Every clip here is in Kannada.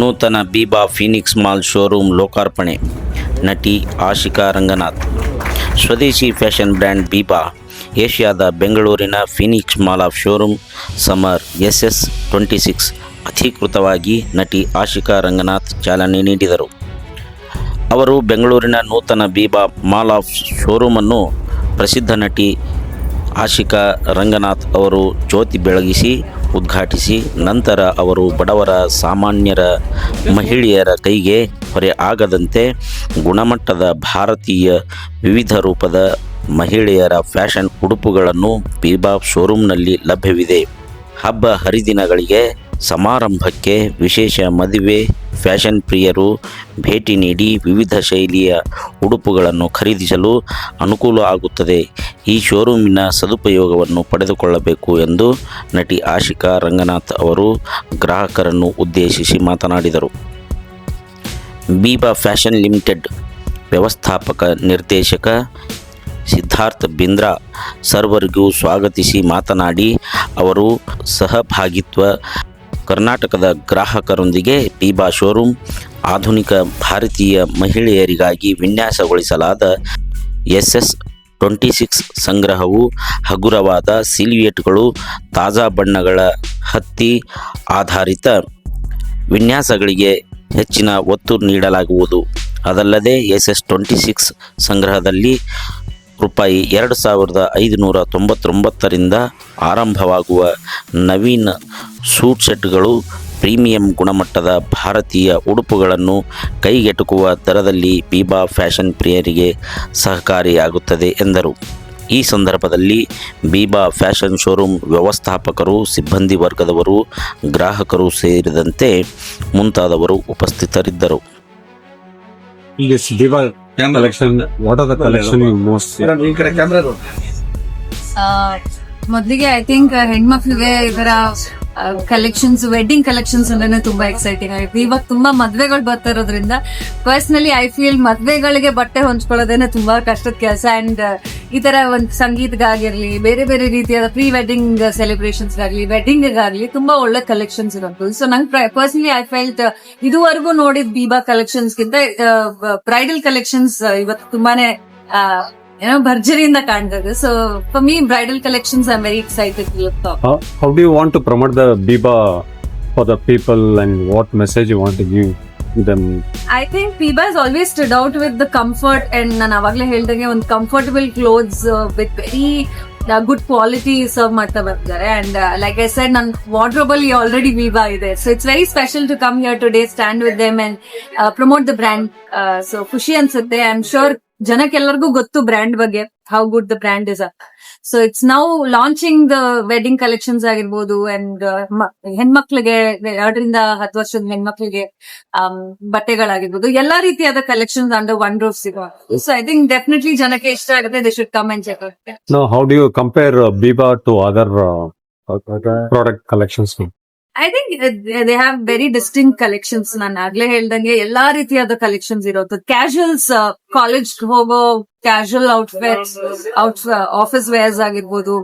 ನೂತನ ಬೀಬಾ ಫಿನಿಕ್ಸ್ ಮಾಲ್ ಶೋರೂಮ್ ಲೋಕಾರ್ಪಣೆ ನಟಿ ಆಶಿಕಾ ರಂಗನಾಥ್ ಸ್ವದೇಶಿ ಫ್ಯಾಷನ್ ಬ್ರ್ಯಾಂಡ್ ಬೀಬಾ ಏಷ್ಯಾದ ಬೆಂಗಳೂರಿನ Phoenix mall of showroom summer S S twenty six ಅಧಿಕೃತವಾಗಿ ನಟಿ ಆಶಿಕಾ ರಂಗನಾಥ್ ಚಾಲನೆ ನೀಡಿದರು ಅವರು ಬೆಂಗಳೂರಿನ ನೂತನ ಬೀಬಾ ಮಾಲ್ ಆಫ್ ಶೋರೂಮನ್ನು ಪ್ರಸಿದ್ಧ ನಟಿ ಆಶಿಕಾ ರಂಗನಾಥ್ ಅವರು ಜ್ಯೋತಿ ಬೆಳಗಿಸಿ ಉದ್ಘಾಟಿಸಿ ನಂತರ ಅವರು ಬಡವರ ಸಾಮಾನ್ಯರ ಮಹಿಳೆಯರ ಕೈಗೆ ಹೊರೆ ಆಗದಂತೆ ಗುಣಮಟ್ಟದ ಭಾರತೀಯ ವಿವಿಧ ರೂಪದ ಮಹಿಳೆಯರ ಫ್ಯಾಷನ್ ಉಡುಪುಗಳನ್ನು ಬಿಬಾಬ್ ಶೋರೂಮ್ನಲ್ಲಿ ಲಭ್ಯವಿದೆ ಹಬ್ಬ ಹರಿದಿನಗಳಿಗೆ ಸಮಾರಂಭಕ್ಕೆ ವಿಶೇಷ ಮದುವೆ ಫ್ಯಾಷನ್ ಪ್ರಿಯರು ಭೇಟಿ ನೀಡಿ ವಿವಿಧ ಶೈಲಿಯ ಉಡುಪುಗಳನ್ನು ಖರೀದಿಸಲು ಅನುಕೂಲ ಆಗುತ್ತದೆ ಈ ಶೋರೂಮಿನ ಸದುಪಯೋಗವನ್ನು ಪಡೆದುಕೊಳ್ಳಬೇಕು ಎಂದು ನಟಿ ಆಶಿಕಾ ರಂಗನಾಥ್ ಅವರು ಗ್ರಾಹಕರನ್ನು ಉದ್ದೇಶಿಸಿ ಮಾತನಾಡಿದರು ಬೀಬಾ ಫ್ಯಾಷನ್ ಲಿಮಿಟೆಡ್ ವ್ಯವಸ್ಥಾಪಕ ನಿರ್ದೇಶಕ ಸಿದ್ಧಾರ್ಥ ಬಿಂದ್ರಾ ಸರ್ವರಿಗೂ ಸ್ವಾಗತಿಸಿ ಮಾತನಾಡಿ ಅವರು ಸಹಭಾಗಿತ್ವ ಕರ್ನಾಟಕದ ಗ್ರಾಹಕರೊಂದಿಗೆ ಟೀಬಾ ಶೋರೂಮ್ ಆಧುನಿಕ ಭಾರತೀಯ ಮಹಿಳೆಯರಿಗಾಗಿ ವಿನ್ಯಾಸಗೊಳಿಸಲಾದ ಎಸ್ ಎಸ್ ಟ್ವೆಂಟಿ ಸಿಕ್ಸ್ ಸಂಗ್ರಹವು ಹಗುರವಾದ ಸಿಲ್ವಿಯೇಟ್ಗಳು ತಾಜಾ ಬಣ್ಣಗಳ ಹತ್ತಿ ಆಧಾರಿತ ವಿನ್ಯಾಸಗಳಿಗೆ ಹೆಚ್ಚಿನ ಒತ್ತು ನೀಡಲಾಗುವುದು ಅದಲ್ಲದೆ ಎಸ್ ಎಸ್ ಟ್ವೆಂಟಿ ಸಿಕ್ಸ್ ಸಂಗ್ರಹದಲ್ಲಿ ರೂಪಾಯಿ ಎರಡು ಸಾವಿರದ ಐದುನೂರ ತೊಂಬತ್ತೊಂಬತ್ತರಿಂದ ಆರಂಭವಾಗುವ ನವೀನ ಸೂಟ್ ಸೆಟ್ಗಳು ಪ್ರೀಮಿಯಂ ಗುಣಮಟ್ಟದ ಭಾರತೀಯ ಉಡುಪುಗಳನ್ನು ಕೈಗೆಟುಕುವ ದರದಲ್ಲಿ ಬಿಬಾ ಫ್ಯಾಷನ್ ಪ್ರಿಯರಿಗೆ ಸಹಕಾರಿಯಾಗುತ್ತದೆ ಎಂದರು ಈ ಸಂದರ್ಭದಲ್ಲಿ ಬೀಬಾ ಫ್ಯಾಷನ್ ಶೋರೂಮ್ ವ್ಯವಸ್ಥಾಪಕರು ಸಿಬ್ಬಂದಿ ವರ್ಗದವರು ಗ್ರಾಹಕರು ಸೇರಿದಂತೆ ಮುಂತಾದವರು ಉಪಸ್ಥಿತರಿದ್ದರು ಮೊದಲಿಗೆ ಐ ಥಿಂಕ್ ಹೆಣ್ಮಕ್ಳಿಗೆ ಇದರ ಕಲೆಕ್ಷನ್ಸ್ ವೆಡ್ಡಿಂಗ್ ಕಲೆಕ್ಷನ್ಸ್ ಅಂದ್ರೆ ತುಂಬಾ ಎಕ್ಸೈಟಿಂಗ್ ಆಗಿತ್ತು ಇವಾಗ ತುಂಬಾ ಮದ್ವೆಗಳು ಬರ್ತಾ ಇರೋದ್ರಿಂದ ಪರ್ಸನಲಿ ಐ ಫೀಲ್ ಮದ್ವೆಗಳಿಗೆ ಬಟ್ಟೆ ಹೊಂಚ್ಕೊಳ್ಳೋದೇನೆ ತುಂಬಾ ಕಷ್ಟದ ಕೆಲಸ ಅಂಡ್ ಈ ತರ ಒಂದು ಸಂಗೀತಗಾಗಿರ್ಲಿ ಬೇರೆ ಬೇರೆ ರೀತಿಯಾದ ಪ್ರೀ ವೆಡ್ಡಿಂಗ್ ವೆಡ್ಡಿಂಗ್ ಆಗಲಿ ತುಂಬಾ ಒಳ್ಳೆ ಕಲೆಕ್ಷನ್ಸ್ ಇರೋದು ಸೊ ನಂಗೆ ಪರ್ಸನಲಿ ಐ ಫೆಲ್ಟ್ ಇದುವರೆಗೂ ನೋಡಿದ ಬೀಬಾ ಕಲೆಕ್ಷನ್ಸ್ ಗಿಂತ ಬ್ರೈಡಲ್ ಕಲೆಕ್ಷನ್ಸ್ ಇವತ್ತು ತುಂಬಾನೇ ಏನೋ ಭರ್ಜರಿಯಿಂದ ಕಾಣ್ತದೆ so for me bridal collections I very excited how do you want to promote the Biba for the people and what message you want to give them I think Biba's always stood out with the comfort and ನಾನು ಅವಾಗಲೇ ಹೇಳ್ದಂಗೆ ಒಂದು comfortable clothes with very good quality serve ಮಾಡ್ತಾ ಬರ್ತಾರೆ ಅಂಡ್ ಲೈಕ್ ಐ ಸೆಡ್ ನನ್ನ ವಾರ್ಡ್ರೋಬ್ ಈ ಆಲ್ರೆಡಿ ವಿವಾ ಇದೆ so it's very special to come here today stand with them and promote the brand so ಖುಷಿ ಅನ್ಸುತ್ತೆ ಐ ಆಮ್ ಶೋರ್ ಜನಕ್ಕೆಲ್ಲರಿಗೂ ಗೊತ್ತು ಬ್ರ್ಯಾಂಡ್ ಬಗ್ಗೆ how good the brand is so it's it's launching the wedding collections ಆಗಿರ್ಬೋದು ಅಂಡ್ uh, ಹೆಣ್ಮಕ್ಳಿಗೆ ಎರಡರಿಂದ ಹತ್ತು ವರ್ಷದ ಹೆಣ್ಮಕ್ಳಿಗೆ um, ಬಟ್ಟೆಗಳಾಗಿರ್ಬೋದು ಎಲ್ಲಾ ರೀತಿಯಾದ ಕಲೆಕ್ಷನ್ಸ್ ಅಂಡರ್ ಒನ್ ರೂಫ್ ಸಿಗುವ ಸೊ ಐ ಥಿಂಕ್ ಡೆಫಿನೆಟ್ಲಿ ಜನಕ್ಕೆ ಇಷ್ಟ ಆಗುತ್ತೆ they should come and check how do you compare to other product collections I think they have very distinct collections ನಾನು ಆಗ್ಲೇ ಹೇಳ್ದಂಗೆ ಎಲ್ಲಾ ರೀತಿಯಾದ ಕಲೆಕ್ಷನ್ಸ್ ಇರೋದು ಕ್ಯಾಶುಯಲ್ಸ್ ಕಾಲೇಜ್ uh, ಹೋಗೋ out outfits out office wears ಆಗಿರ್ಬೋದು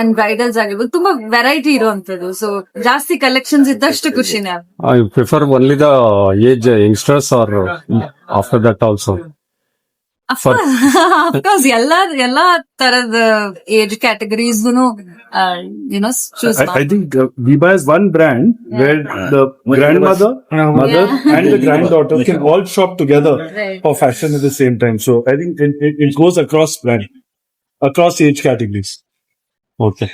ಅಂಡ್ ಬ್ರೈಡಲ್ಸ್ ಆಗಿರ್ಬೋದು ತುಂಬಾ ವೆರೈಟಿ ಇರುವಂತದ್ದು ಸೊ ಜಾಸ್ತಿ ಕಲೆಕ್ಷನ್ಸ್ ಇದ್ದಷ್ಟು ಖುಷಿನೇ I prefer only the age youngsters R after that also of course ಎಲ್ಲಾ ಎಲ್ಲಾ ತರದ age categories you know choose I, I think uh, Viva is one brand where the grandmother, mother, and the granddaughter can all shop together Right. for fashion at the same time. So I think it, it, it goes across brand, across age categories. Okay.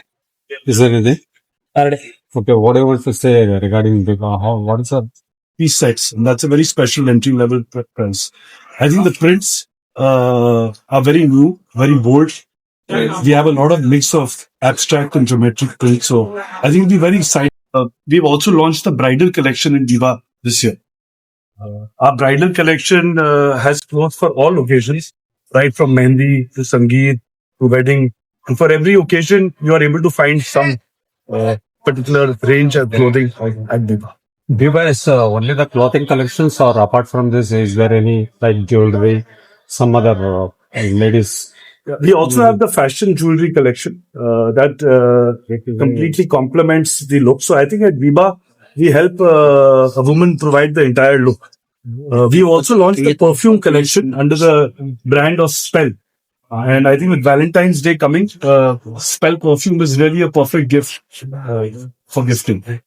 Is there anything? Okay, what do you want to say regarding Biba? How, what is the These sets, and that's a very special entry level pr- prints. I think the prints uh, are very new, very bold. Uh, we have a lot of mix of abstract and geometric prints. So I think we're very excited. Uh, we've also launched the bridal collection in Diva this year. Uh, our bridal collection uh, has clothes for all occasions, right from mehndi to sangeet to wedding. And for every occasion, you are able to find some uh, particular range of clothing at Diva. Diva is uh, only the clothing collections, or apart from this, is there any like jewelry some other uh, ladies. We also have the fashion jewelry collection uh, that uh, completely complements the look. So I think at Viva, we help uh, a woman provide the entire look. Uh, we've also launched a perfume collection under the brand of Spell. Uh, and I think with Valentine's Day coming, uh, Spell perfume is really a perfect gift uh, for gifting.